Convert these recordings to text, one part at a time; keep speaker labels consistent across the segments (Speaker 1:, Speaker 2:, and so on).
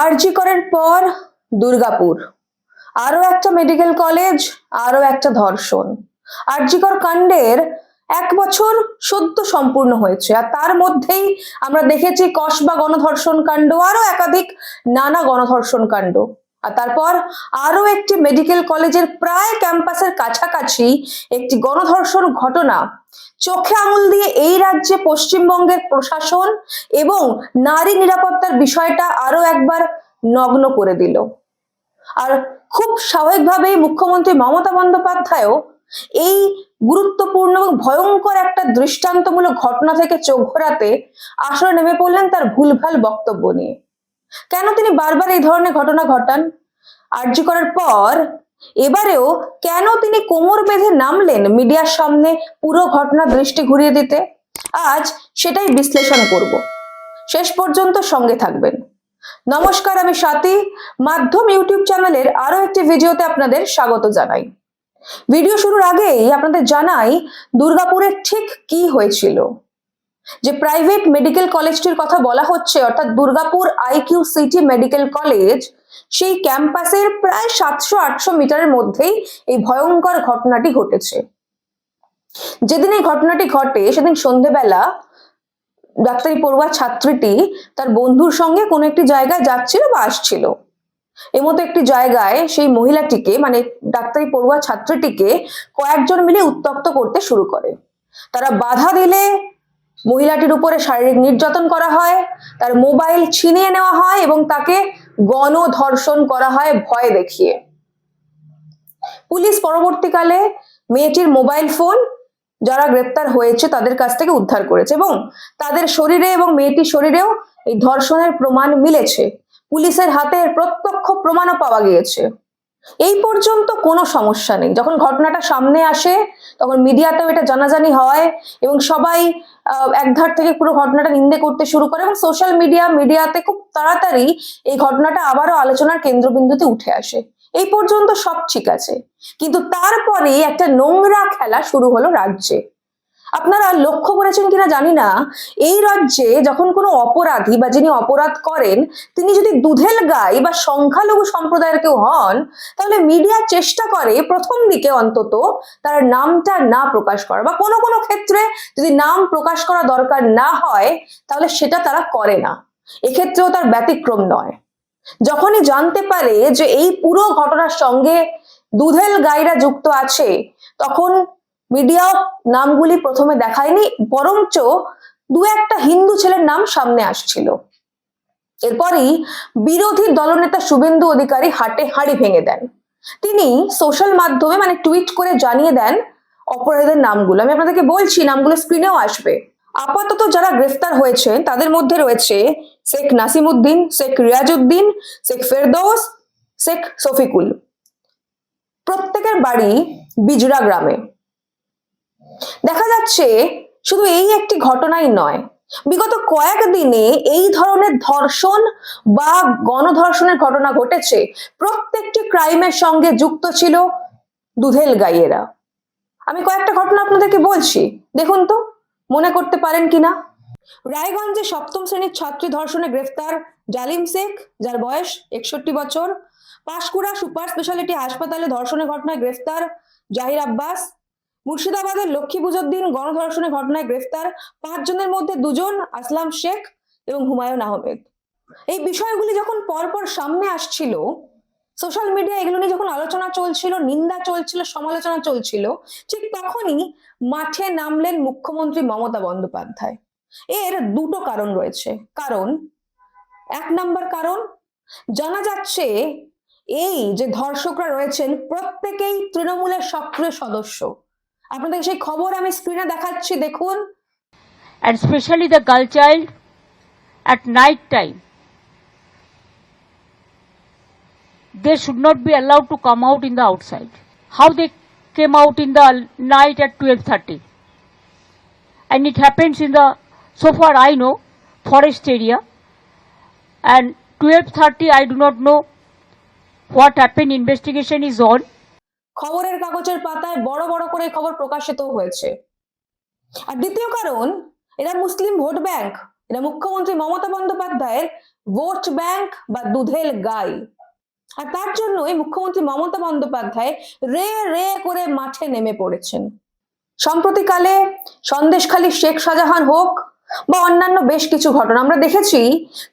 Speaker 1: আরজি করের পর দুর্গাপুর। আরও একটা মেডিকেল কলেজ আরও একটা ধর্ষণ। আরজিকর কাণ্ডের এক বছর সদ্য সম্পূর্ণ হয়েছে আর তার মধ্যেই আমরা দেখেছি কসবা গণধর্ষণ কাণ্ড আরও একাধিক নানা গণধর্ষণ কাণ্ড। আর তারপর আরও একটি মেডিকেল কলেজের প্রায় ক্যাম্পাসের কাছাকাছি একটি গণধর্ষণ ঘটনা। চোখে আঙুল দিয়ে এই রাজ্যে পশ্চিমবঙ্গের প্রশাসন এবং নারী নিরাপত্তার বিষয়টা আরও একবার নগ্ন করে দিল। আর খুব স্বাভাবিকভাবেই মুখ্যমন্ত্রী মমতা বন্দ্যোপাধ্যায়ও এই গুরুত্বপূর্ণ এবং ভয়ঙ্কর একটা দৃষ্টান্তমূলক ঘটনা থেকে চোখ ঘোরাতে আসলে নেমে পড়লেন তার ভুলভাল বক্তব্য নিয়ে। কেন তিনি বারবার এই ধরনের ঘটনা ঘটান? আর্জি করার পর, এবারেও কেন তিনি কোমর বেঁধে নামলেন মিডিয়ার সামনে পুরো ঘটনা দৃষ্টি ঘুরিয়ে দিতে? আজ সেটাই বিশ্লেষণ করব। শেষ পর্যন্ত সঙ্গে থাকবেন। নমস্কার, আমি স্বাতি। মাধ্যম ইউটিউব চ্যানেলের আরও একটি ভিডিওতে আপনাদের স্বাগত জানাই। ভিডিও শুরুর আগেই আপনাদের জানাই, দুর্গাপুরে ঠিক কি হয়েছিল? যে প্রাইভেট মেডিকেল কলেজটির কথা বলা হচ্ছে, অর্থাৎ Durgapur IQ city medical college সেই ক্যাম্পাসের প্রায় সাতশো আটশো মিটারের মধ্যেই এই ভয়ঙ্কর ঘটনাটি ঘটেছে। যেদিন এই ঘটনাটি ঘটে, সেদিন সন্ধেবেলা ডাক্তারি পড়ুয়া ছাত্রীটি তার বন্ধুর সঙ্গে কোনো একটি জায়গায় যাচ্ছিল বা আসছিল। এর মতো একটি জায়গায় সেই মহিলাটিকে মানে ডাক্তারি পড়ুয়া ছাত্রীটিকে কয়েকজন মিলে উত্তক্ত করতে শুরু করে। তারা বাধা দিলে মহিলাটির উপরে শারীরিক নির্যাতন করা হয়, তার মোবাইল ছিনিয়ে নেওয়া হয় এবং তাকে গণধর্ষণ করা হয় ভয় দেখিয়ে। পুলিশ পরবর্তীকালে মেয়েটির মোবাইল ফোন যারা গ্রেপ্তার হয়েছে তাদের কাছ থেকে উদ্ধার করেছে এবং তাদের শরীরে এবং মেয়েটির শরীরেও এই ধর্ষণের প্রমাণ মিলেছে। পুলিশের হাতে প্রত্যক্ষ প্রমাণও পাওয়া গিয়েছে। এই পর্যন্ত কোনো সমস্যা নেই। যখন ঘটনাটা সামনে আসে তখন মিডিয়াতেও এটা জানাজানি হয় এবং সবাই একধার থেকে পুরো ঘটনাটা নিন্দে করতে শুরু করে এবং সোশ্যাল মিডিয়া মিডিয়াতে খুব তাড়াতাড়ি এই ঘটনাটা আবারও আলোচনার কেন্দ্রবিন্দুতে উঠে আসে। এই পর্যন্ত সব ঠিক আছে। কিন্তু তারপরে একটা নোংরা খেলা শুরু হলো রাজ্যে। আপনারা লক্ষ্য করেছেন কিনা জানি না, এই রাজ্যে যখন কোনো অপরাধী বা যিনি অপরাধ করেন, তিনি যদি দুধেল গাই বা সংখ্যালঘু সম্প্রদায়ের কেউ হন, তাহলে মিডিয়া চেষ্টা করে প্রথম দিকে অন্তত তার নামটা না প্রকাশ করা বা কোনো কোনো ক্ষেত্রে যদি নাম প্রকাশ করা দরকার না হয়, তাহলে সেটা তারা করে না। এক্ষেত্রেও তার ব্যতিক্রম নয়। যখনই জানতে পারে যে এই পুরো ঘটনার সঙ্গে দুধেল গাইরা যুক্ত আছে, তখন মিডিয়া নামগুলি প্রথমে দেখায়নি, বরঞ্চ দু একটা হিন্দু ছেলের নাম সামনে আসছিল। এরপরই বিরোধী দলনেতা শুভেন্দু অধিকারী হাটে হাঁড়ি ভেঙে দেন। তিনি সোশ্যাল মাধ্যমে মানে টুইট করে জানিয়ে দেন অপরাধীদের নামগুলো। আমি আপনাদেরকে বলছি, নামগুলো স্ক্রিনেও আসবে। আপাতত যারা গ্রেফতার হয়েছেন তাদের মধ্যে রয়েছে শেখ নাসিমউদ্দিন শেখ রিয়াজউদ্দিন, শেখ ফেরদৌস, শেখ শফিকুল। প্রত্যেকের বাড়ি বিজরা গ্রামে। দেখা যাচ্ছে শুধু এই একটি ঘটনাই নয়। বিগত কয়েকদিনে এই ধরনের ধর্ষণ বা গণধর্ষণের ঘটনা ঘটেছে। প্রত্যেকটি ক্রাইমের সঙ্গে যুক্ত ছিল দুধেল গাইয়েরা। আমি কয়েকটা ঘটনা আপনাদেরকে বলছি। দেখুন তো, মনে করতে পারেন কিনা? রায়গঞ্জে সপ্তম শ্রেণির ছাত্রী ধর্ষণে গ্রেফতার জালিম শেখ, যার বয়স একষট্টি বছর। পাঁশকুড়া সুপার স্পেশালিটি হাসপাতালে ধর্ষণের ঘটনায় গ্রেফতার জাহির আব্বাস মুর্শিদাবাদের লক্ষ্মী পুজোর দিন গণধর্ষণের ঘটনায় গ্রেফতার পাঁচজনের মধ্যে দুজন, আসলাম শেখ এবং হুমায়ুন আহমেদ। এই বিষয়গুলি যখন পরপর সামনে আসছিল, সোশ্যাল মিডিয়া এগুলো নিয়ে যখন আলোচনা চলছিল, নিন্দা চলছিল, সমালোচনা চলছিল, ঠিক তখনই মাঠে নামলেন মুখ্যমন্ত্রী মমতা বন্দ্যোপাধ্যায়। এর দুটো কারণ রয়েছে। কারণ, এক নাম্বার কারণ, জানা যাচ্ছে এই যে ধর্ষকরা রয়েছেন, প্রত্যেকেই তৃণমূলের সক্রিয় সদস্য। আপনাদের সেই খবর আমি স্ক্রিনে দেখাচ্ছি দেখুন
Speaker 2: and especially the girl child at night time they should not be allowed to come out in the outside how they came out in the night at 12:30 and it happens in the so far i know forest area and 12:30 i do not know what happened investigation is on
Speaker 1: খবরের কাগজের পাতায় বড় বড় করে খবর প্রকাশিত হয়েছে। আর দ্বিতীয় কারণ, এরা মুসলিম ভোট ব্যাংক। এরা মুখ্যমন্ত্রী মমতা বন্দ্যোপাধ্যায়ের ভোট ব্যাংক বা দুধেল গাই। আর তার জন্যই মুখ্যমন্ত্রী মমতা বন্দ্যোপাধ্যায় রে রে করে মাঠে নেমে পড়েছেন। সম্প্রতিকালে সন্দেশখালী শেখ শাহজাহান হোক বা অন্যান্য বেশ কিছু ঘটনা, আমরা দেখেছি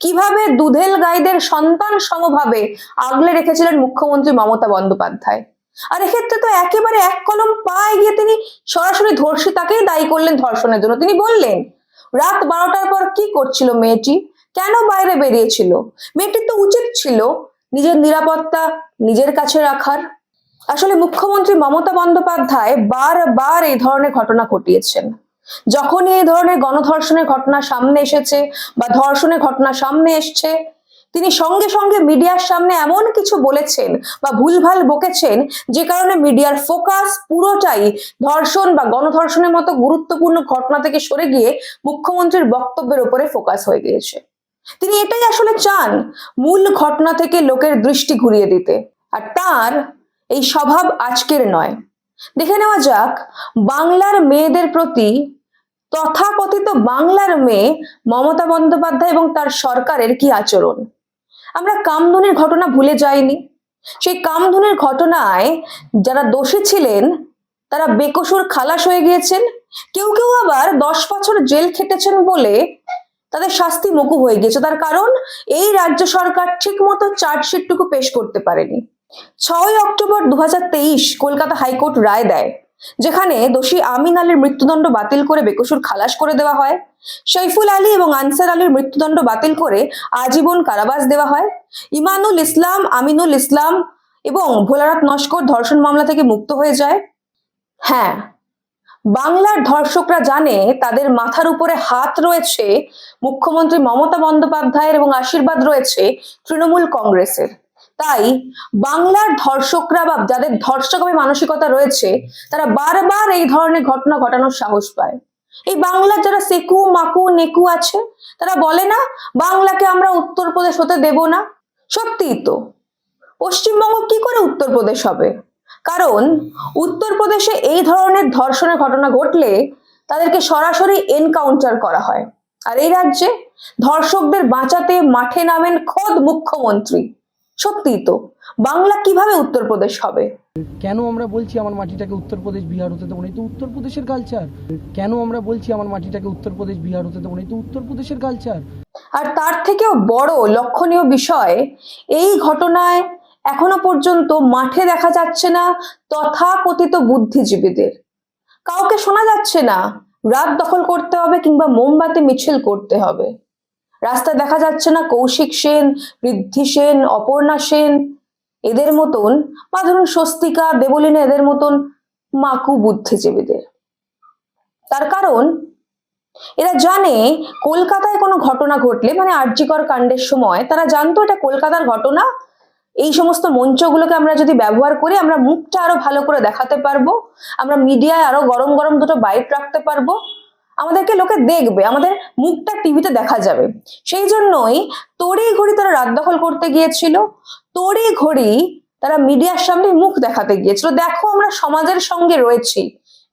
Speaker 1: কীভাবে দুধেল গাইদের সন্তান সমভাবে আগলে রেখেছিলেন মুখ্যমন্ত্রী মমতা বন্দ্যোপাধ্যায়। আর এক্ষেত্রে তো একেবারে এক কলম পায়ে গিয়ে তিনি সরাসরি ধর্ষিতাকেই দায়ী করলেন ধর্ষণের জন্য। তিনি বললেন, রাত বারোটার পর কি করছিল মেয়েটি? কেন বাইরে বেরিয়েছিল? মেয়েটির তো উচিত ছিল নিজের নিরাপত্তা নিজের কাছে রাখার। আসলে মুখ্যমন্ত্রী মমতা বন্দ্যোপাধ্যায় বারবার এই ধরনের ঘটনা ঘটিয়েছেন। যখনই এই ধরনের গণধর্ষণের ঘটনা সামনে এসেছে বা ধর্ষণের ঘটনা সামনে এসছে তিনি সঙ্গে সঙ্গে মিডিয়ার সামনে এমন কিছু বলেছেন বা ভুলভাল বকেছেন যে কারণে মিডিয়ার ফোকাস পুরোটাই ধর্ষণ বা গণধর্ষণের মতো গুরুত্বপূর্ণ ঘটনা থেকে সরে গিয়ে মুখ্যমন্ত্রীর বক্তব্যের উপরে ফোকাস হয়ে গিয়েছে। তিনি এটাই আসলে চান মূল ঘটনা থেকে লোকের দৃষ্টি ঘুরিয়ে দিতে। আর তার এই স্বভাব আজকের নয়। দেখে নেওয়া যাক, বাংলার মেয়েদের প্রতি তথাকথিত বাংলার মেয়ে মমতা বন্দ্যোপাধ্যায় এবং তার সরকারের কি আচরণ? আমরা কামধুনির ঘটনা ভুলে যাইনি। সেই কামধুনির ঘটনায় যারা দোষী ছিলেন, তারা বেকসুর খালাস হয়ে গিয়েছেন। কেউ কেউ আবার দশ বছর জেল খেটেছেন বলে তাদের শাস্তি মকুব হয়ে গিয়েছে। তার কারণ, এই রাজ্য সরকার ঠিক মতো চার্জশিটটুকু পেশ করতে পারেনি। ছয় অক্টোবর দু হাজার তেইশ কলকাতা হাইকোর্ট রায় দেয়। যেখানে দোষী আমিন আলীর মৃত্যুদণ্ড বাতিল করে বেকসুর খালাস করে দেওয়া হয়। শৈফুল আলী এবং আনসার আলীর মৃত্যুদণ্ড বাতিল করে আজীবন কারাবাস দেওয়া হয়। ইমানুল ইসলাম, আমিনুল ইসলাম এবং ভোলানাথ নস্কর ধর্ষণ মামলা থেকে মুক্ত হয়ে যায়। হ্যাঁ বাংলার ধর্ষকরা জানে তাদের মাথার উপরে হাত রয়েছে মুখ্যমন্ত্রী মমতা বন্দ্যোপাধ্যায়ের এবং আশীর্বাদ রয়েছে তৃণমূল কংগ্রেসের। তাই বাংলার ধর্ষকরা বা যাদের ধর্ষকামী মানসিকতা রয়েছে, তারা বারবার এই ধরনের ঘটনা ঘটানোর সাহস পায়। এই বাংলার যারা সেকু, মাকু, নেকু আছে, তারা বলে না, বাংলাকে আমরা উত্তরপ্রদেশ হতে দেব না। সত্যিই তো। পশ্চিমবঙ্গ কি করে উত্তরপ্রদেশ হবে? কারণ উত্তরপ্রদেশে এই ধরনের ধর্ষণের ঘটনা ঘটলে তাদেরকে সরাসরি এনকাউন্টার করা হয়। আর এই রাজ্যে ধর্ষকদের বাঁচাতে মাঠে নামেন খোদ মুখ্যমন্ত্রী। সত্যিই তো। বাংলা কীভাবে উত্তরপ্রদেশ হবে?
Speaker 3: কেন আমরা বলছি আমার মাটিটাকে উত্তরপ্রদেশ বিহার হতে দেবো না? তো উত্তরপ্রদেশের কালচার কেন আমরা বলছি আমার মাটিটাকে উত্তরপ্রদেশ বিহার হতে দেবো না? তো উত্তরপ্রদেশের কালচার
Speaker 1: আর তার থেকেও বড় লক্ষণীয় বিষয় এই ঘটনায় এখনও পর্যন্ত মাঠে দেখা যাচ্ছে না তথাকথিত বুদ্ধিজীবীদের। কাউকে শোনা যাচ্ছে না রাত দখল করতে হবে কিংবা মোমবাতি মিছিল করতে হবে। রাস্তায় দেখা যাচ্ছে না কৌশিক সেন, ঋদ্ধি সেন, অপর্ণা সেন। এদের মতন বা ধরুন স্বস্তিকা, দেবলীনা, এদের মতন মাকু বুদ্ধিজীবীদের। তার কারণ, এরা জানে কলকাতায় কোনো ঘটনা ঘটলে মানে আর্যিকর কাণ্ডের সময়, তারা জানতো এটা কলকাতার ঘটনা। এই সমস্ত মঞ্চগুলোকে আমরা যদি ব্যবহার করি আমরা মুখটা আরও ভালো করে দেখাতে পারব, আমরা মিডিয়ায় আরও গরম গরম দুটো বাইট রাখতে পারব। আমাদেরকে লোকে দেখবে, আমাদের মুখটা টিভিতে দেখা যাবে। সেই জন্যই তড়ি ঘড়ি তারা রাত দখল করতে গিয়েছিল তড়ি ঘড়ি তারা মিডিয়ার সামনে মুখ দেখাতে গিয়েছিল। দেখো আমরা সমাজের সঙ্গে রয়েছি,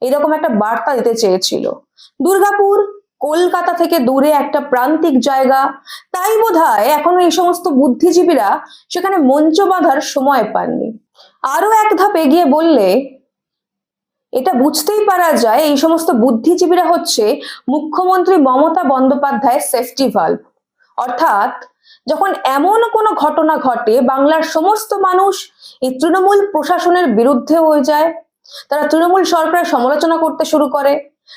Speaker 1: এরকম একটা বার্তা দিতে চেয়েছিল। দুর্গাপুর, কলকাতা থেকে দূরে একটা প্রান্তিক জায়গা, তাই বোধহয় এখনও এই সমস্ত বুদ্ধিজীবীরা সেখানে মঞ্চ বাঁধার সময় পাননি। আরও এক ধাপ এগিয়ে বললে এটা বুঝতেই পারা যায় এই সমস্ত বুদ্ধিজীবীরা হচ্ছে মুখ্যমন্ত্রী মমতা বন্দ্যোপাধ্যায়ের সেফটি ভাল্ভ অর্থাৎ যখন এমন কোনো ঘটনা ঘটে, বাংলার সমস্ত মানুষ এই তৃণমূল প্রশাসনের বিরুদ্ধে হয়ে যায়। তারা তৃণমূল সরকারের সমালোচনা করতে শুরু করে।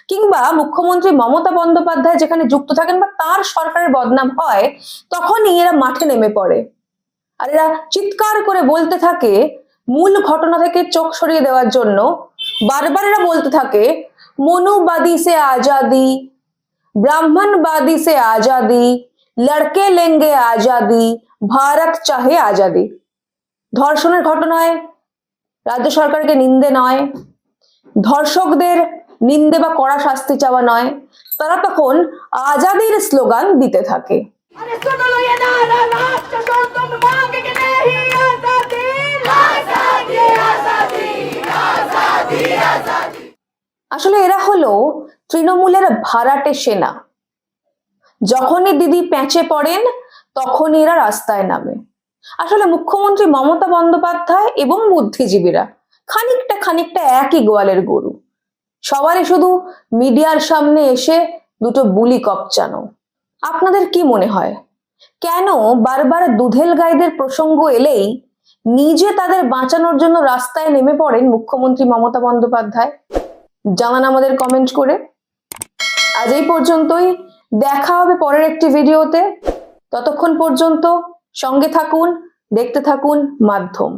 Speaker 1: কিংবা মুখ্যমন্ত্রী মমতা বন্দ্যোপাধ্যায় যেখানে যুক্ত থাকেন বা তার সরকারের বদনাম হয়, তখনই এরা মাঠে নেমে পড়ে। আর এরা চিৎকার করে বলতে থাকে, মূল ঘটনা থেকে চোখ সরিয়ে দেওয়ার জন্য বারবার এরা বলতে থাকে, মনুবাদী সে আজাদি, ব্রাহ্মণবাদী সে আজাদি, লড়কে লেঙ্গে আজাদি, ভারত চাহে আজাদি। ধর্ষণের ঘটনায় রাজ্য সরকারকে নিন্দে নয়, ধর্ষকদের নিন্দে বা কড়া শাস্তি চাওয়া নয়, তারা তখন আজাদির স্লোগান দিতে থাকে। আসলে এরা হলো তৃণমূলের ভাড়াটে সেনা। যখনই দিদি প্যাঁচে পড়েন, তখনই এরা রাস্তায় নামে। আসলে মুখ্যমন্ত্রী মমতা বন্দ্যোপাধ্যায় এবং বুদ্ধিজীবীরা খানিকটা খানিকটা একই গোয়ালের গরু। সবারই শুধু মিডিয়ার সামনে এসে দুটো বুলি কপচানো। আপনাদের কি মনে হয়? কেন বারবার দুধেল গাইদের প্রসঙ্গ এলেই নিজে তাদের বাঁচানোর জন্য রাস্তায় নেমে পড়েন মুখ্যমন্ত্রী মমতা বন্দ্যোপাধ্যায়? জানান আমাদের কমেন্ট করে আজ এই পর্যন্তই দেখা হবে পরের একটি ভিডিওতে ততক্ষণ পর্যন্ত সঙ্গে থাকুন দেখতে থাকুন মাধ্যম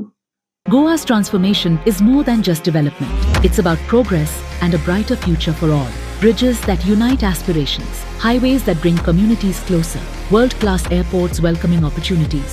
Speaker 4: Goa's transformation is more than just development. It's about progress and a brighter future for all. Bridges that unite aspirations, highways that bring communities closer, world class airports welcoming opportunities.